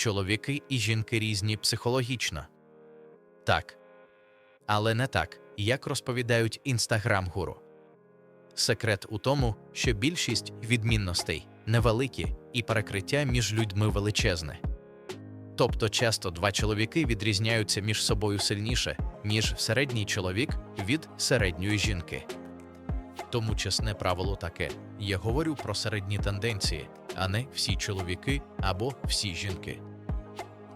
чоловіки і жінки різні психологічно. Так. Але не так, як розповідають інстаграм-гуру. Секрет у тому, що більшість відмінностей невеликі і перекриття між людьми величезне. Тобто часто два чоловіки відрізняються між собою сильніше, ніж середній чоловік від середньої жінки. Тому чесне правило таке: я говорю про середні тенденції, а не всі чоловіки або всі жінки.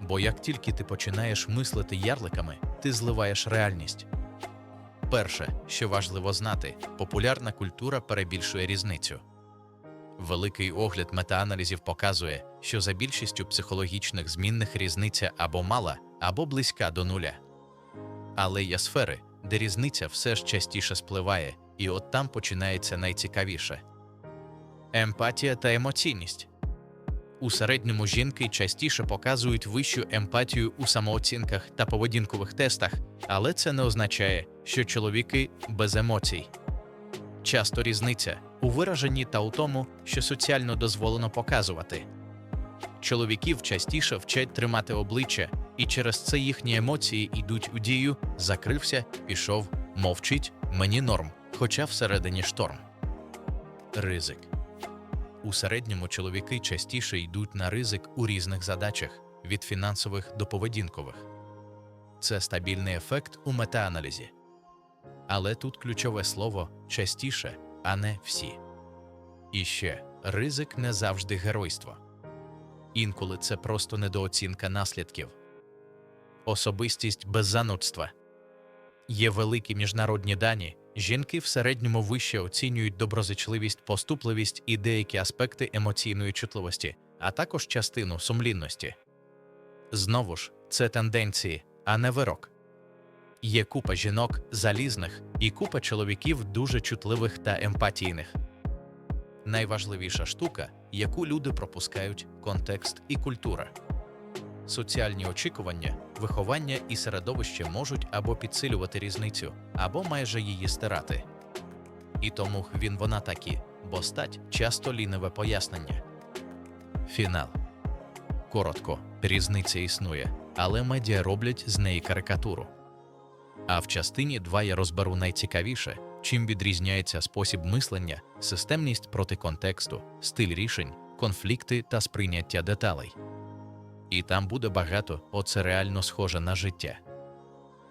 Бо як тільки ти починаєш мислити ярликами, ти зливаєш реальність. Перше, що важливо знати, популярна культура перебільшує різницю. Великий огляд метааналізів показує, що за більшістю психологічних змінних різниця або мала, або близька до нуля. Але є сфери, де різниця все ж частіше спливає, і от там починається найцікавіше. Емпатія та емоційність. У середньому жінки частіше показують вищу емпатію у самооцінках та поведінкових тестах, але це не означає, що чоловіки без емоцій. Часто різниця у вираженні та у тому, що соціально дозволено показувати. Чоловіків частіше вчать тримати обличчя, і через це їхні емоції йдуть у дію, закрився, пішов, мовчить, мені норм, хоча всередині шторм. Ризик. У середньому чоловіки частіше йдуть на ризик у різних задачах від фінансових до поведінкових. Це стабільний ефект у метааналізі. Але тут ключове слово частіше, а не всі. І ще ризик не завжди геройство. Інколи це просто недооцінка наслідків. Особистість без занудства. Є великі міжнародні дані, жінки в середньому вище оцінюють доброзичливість, поступливість і деякі аспекти емоційної чутливості, а також частину сумлінності. Знову ж, це тенденції, а не вирок. Є купа жінок залізних і купа чоловіків дуже чутливих та емпатійних. Найважливіша штука, яку люди пропускають контекст і культура. Соціальні очікування, виховання і середовище можуть або підсилювати різницю, або майже її стирати. І тому він вона такі, бо стать часто ліниве пояснення. Фінал. Коротко, різниця існує, але медіа роблять з неї карикатуру. А в частині 2 я розберу найцікавіше, чим відрізняється спосіб мислення, системність проти контексту, стиль рішень, конфлікти та сприйняття деталей. І там буде багато, оце реально схоже на життя.